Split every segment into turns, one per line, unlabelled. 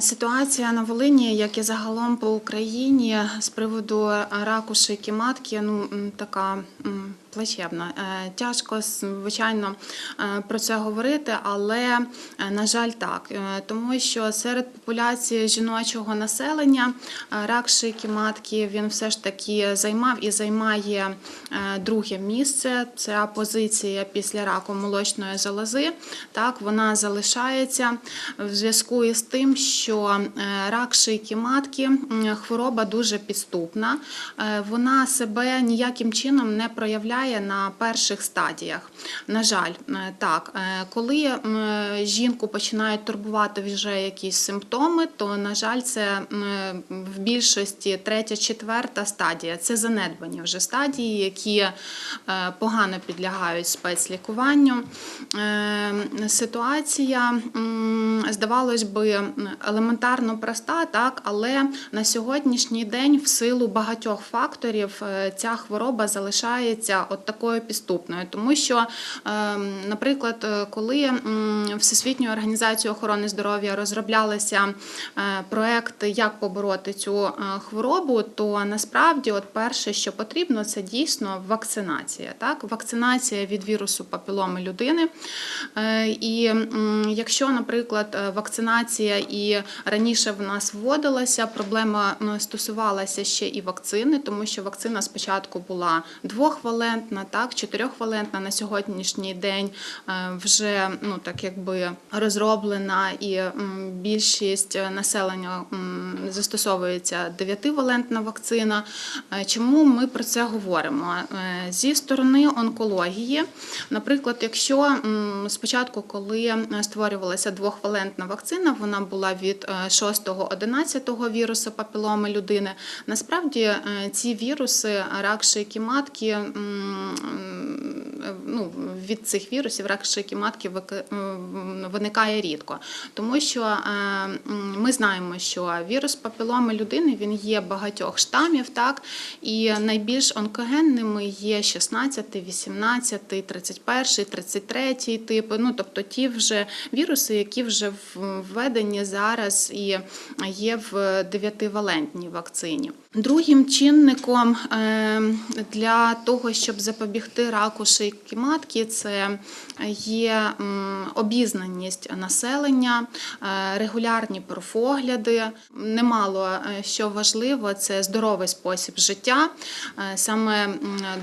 Ситуація на Волині, як і загалом по Україні, з приводу раку шийки матки, ну така плачевна. Е, Тяжко, звичайно, е, про це говорити, але е, на жаль, так, тому що серед популяції жіночого населення рак шийки матки він все ж таки займав і займає друге місце. Ця позиція після раку молочної залози. Так, вона залишається в зв'язку із тим, що рак шийки матки хвороба дуже підступна. Вона себе ніяким чином не проявляє на перших стадіях. На жаль, е, так, Е, коли жінку починають турбувати вже якісь симптоми, то на жаль, це в більшості третя, четверта стадія. Це занедбані вже стадії, які е, погано підлягають спецлікуванню. Е, Ситуація, здавалось би, елементарно проста, так, але на сьогоднішній день, в силу багатьох факторів, е, ця хвороба залишається от такою підступною. Тому що, е, наприклад, е, коли Всесвітньою організацією охорони здоров'я розроблялися е, проекти, як побороти цю е, хворобу, то насправді, от перше, що потрібно, це дійсно вакцинація. Так, вакцинація від вірусу папіломи людини. І якщо, наприклад, вакцинація і раніше в нас вводилася, проблема стосувалася ще і вакцини, тому що вакцина спочатку була двохвалентна, так, чотирьохвалентна на сьогоднішній день е, вже ну так якби розроблена, і більшість населення застосовується дев'ятивалентна вакцина. Е, Чому ми про це говоримо? Е, Зі сторони онкології, наприклад, якщо спочатку, коли створювалася двохвалентна вакцина, вона була від 6-11 вірусу папіломи людини. Насправді ці віруси рак шийки матки ну, від цих вірусів рак шийки матки виникає рідко, тому що е, ми знаємо, що вірус папіломи людини він є багатьох штамів, так і найбільш онкогенними є 16, 18, 31, 33 типи. Ну тобто ті вже віруси, які вже введені зараз і є в дев'ятивалентній вакцині. Другим чинником е, для того, щоб запобігти раку шийки матки, це є обізнаність населення, е, регулярні профогляди. Немало е, що важливо, це здоровий спосіб життя. Е, Саме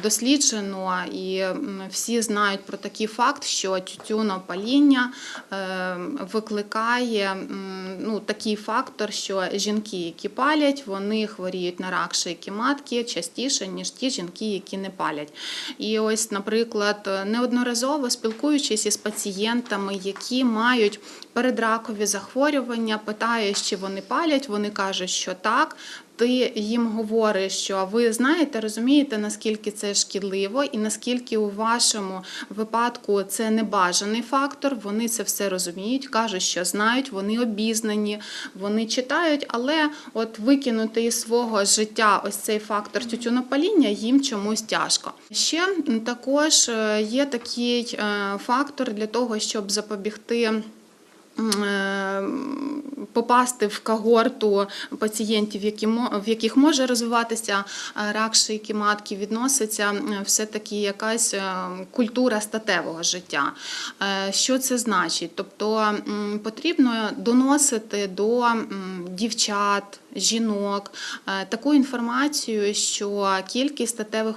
досліджено і всі знають про такий факт, що тютюнопаління е, викликає ну, такий фактор, що жінки, які палять, вони хворіють на рак шийки матки частіше, ніж ті жінки, які не палять. І ось, наприклад, неодноразово спілкуючись із пацієнтами, які мають передракові захворювання, питаю, чи вони палять, вони кажуть, що так. Ти їм говориш, що ви знаєте, розумієте, наскільки це шкідливо, і наскільки у вашому випадку це небажаний фактор. Вони це все розуміють, кажуть, що знають, вони обізнані, вони читають, але от викинути із свого життя ось цей фактор тютюнопаління їм чомусь тяжко. Ще також е, є такий е, фактор для того, щоб запобігти. Е, Попасти в когорту пацієнтів, в яких може розвиватися е, рак шийки матки, відноситься все-таки якась е, культура статевого життя. Що це значить? Тобто потрібно доносити до дівчат, жінок е, таку інформацію, що кількість статевих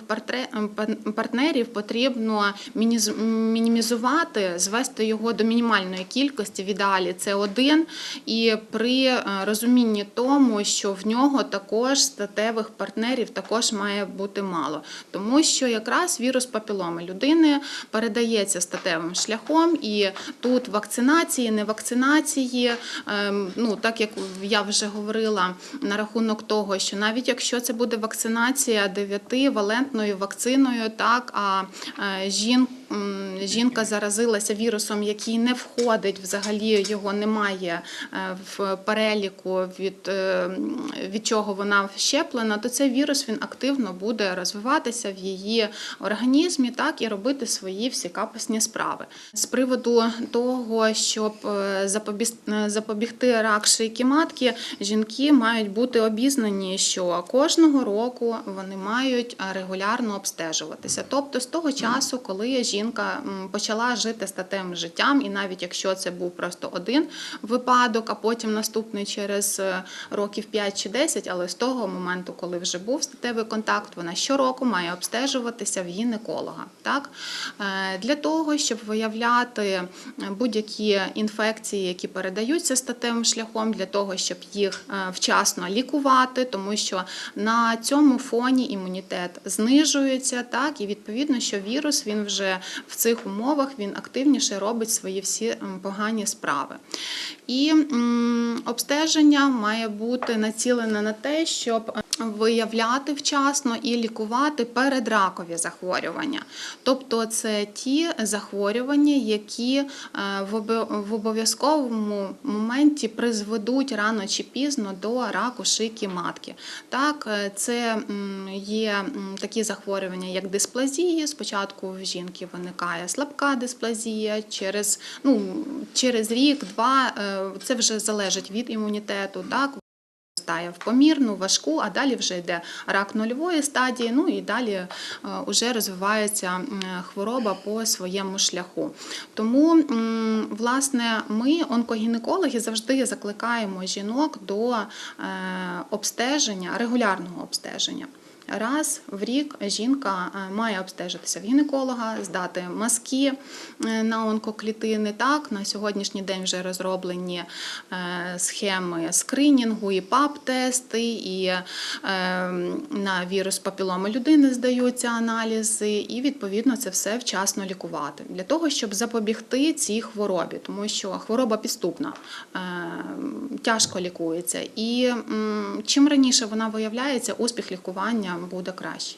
партнерів потрібно мінімізувати, звести його до мінімальної кількості. В ідеалі це один, і при е, розумінні тому, що в нього також статевих партнерів також має бути мало, тому що якраз вірус папіломи людини передається статевим шляхом, і тут вакцинації, не вакцинації, ем, ну так як я вже говорила на рахунок того, що навіть якщо це буде вакцинація 9-валентною вакциною, так а е, жін, м, жінка заразилася вірусом, який не входить взагалі, його немає е, в переліку від, е, від чого вона щеплена, то цей вірус він активно буде розвиватися в її організмі, так і робити свої всі капусні справи. З приводу того, щоб е, запобігти рак шийки матки, жінки мають бути обізнані, що кожного року вони мають регулярно обстежуватися. Тобто з того часу, коли жінка м, почала жити статевим життям, і навіть якщо це був просто один випадок, а потім наступний через е, років 5 чи 10, але з того моменту, коли вже був статевий контакт, вона щороку має обстежуватися в гінеколога. Так? Е, Для того, щоб виявляти будь-які інфекції, які передаються статевим шляхом, для того, щоб їх е, вчасно лікувати, тому що на цьому фоні імунітет знижується, так і відповідно, що вірус він вже в цих умовах він активніше робить свої всі погані справи. І обстеження має бути націлене на те, щоб е, виявляти вчасно і лікувати передракові захворювання. Тобто це ті захворювання, які е, в обов'язковому моменті призведуть рано чи пізно до раку шийки матки. Так, е, це є такі захворювання, як дисплазії. Спочатку в жінки виникає слабка дисплазія, через, ну, через рік-два е, це вже залежить від імунітету. Так, стає в помірну, важку, а далі вже йде рак нульової стадії, ну і далі вже розвивається хвороба по своєму шляху. Тому, власне, ми, онкогінекологи, завжди закликаємо жінок до е, обстеження, регулярного обстеження. Раз в рік жінка е, має обстежитися в гінеколога, здати мазки е, на онкоклітини. Так, на сьогоднішній день вже розроблені е, схеми скринінгу, і ПАП-тести, і на вірус папіломи людини здаються аналізи, і відповідно це все вчасно лікувати для того, щоб запобігти цій хворобі, тому що хвороба підступна, тяжко лікується. І чим раніше вона виявляється, успіх лікування буде краще.